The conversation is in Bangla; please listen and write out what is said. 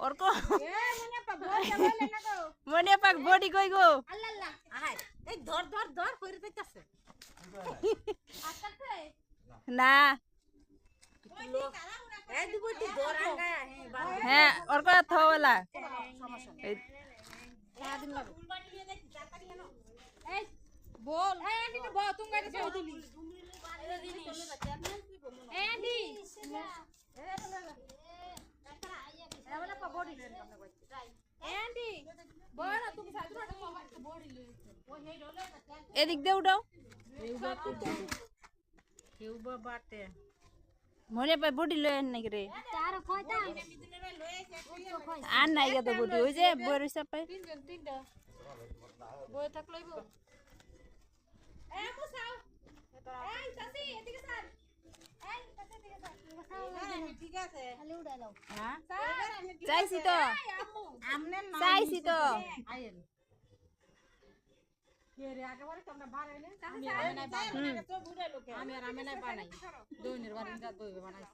ওর কো মনে পাক বডি কই গো আহাই এই ধর ধর ধর কইরে দিতেছে না হ্যাঁ হ্যাঁ ওর কো থওলা এই সারাদিন এদিক দিয়ে উঠাও। মনে পাই বডি লই আন নাকি রে? আর নাই গা বডি। ওই যে বই রইছে পাই বই থাক লইব। এই আমু সাও এই চাচি এদিকে স্যার। এই চাচি এদিকে স্যার। ঠিক আছে। হ্যাঁ? চাইছি তো চাইছি তো আমি আর আমি নাই বানাই দই বানাই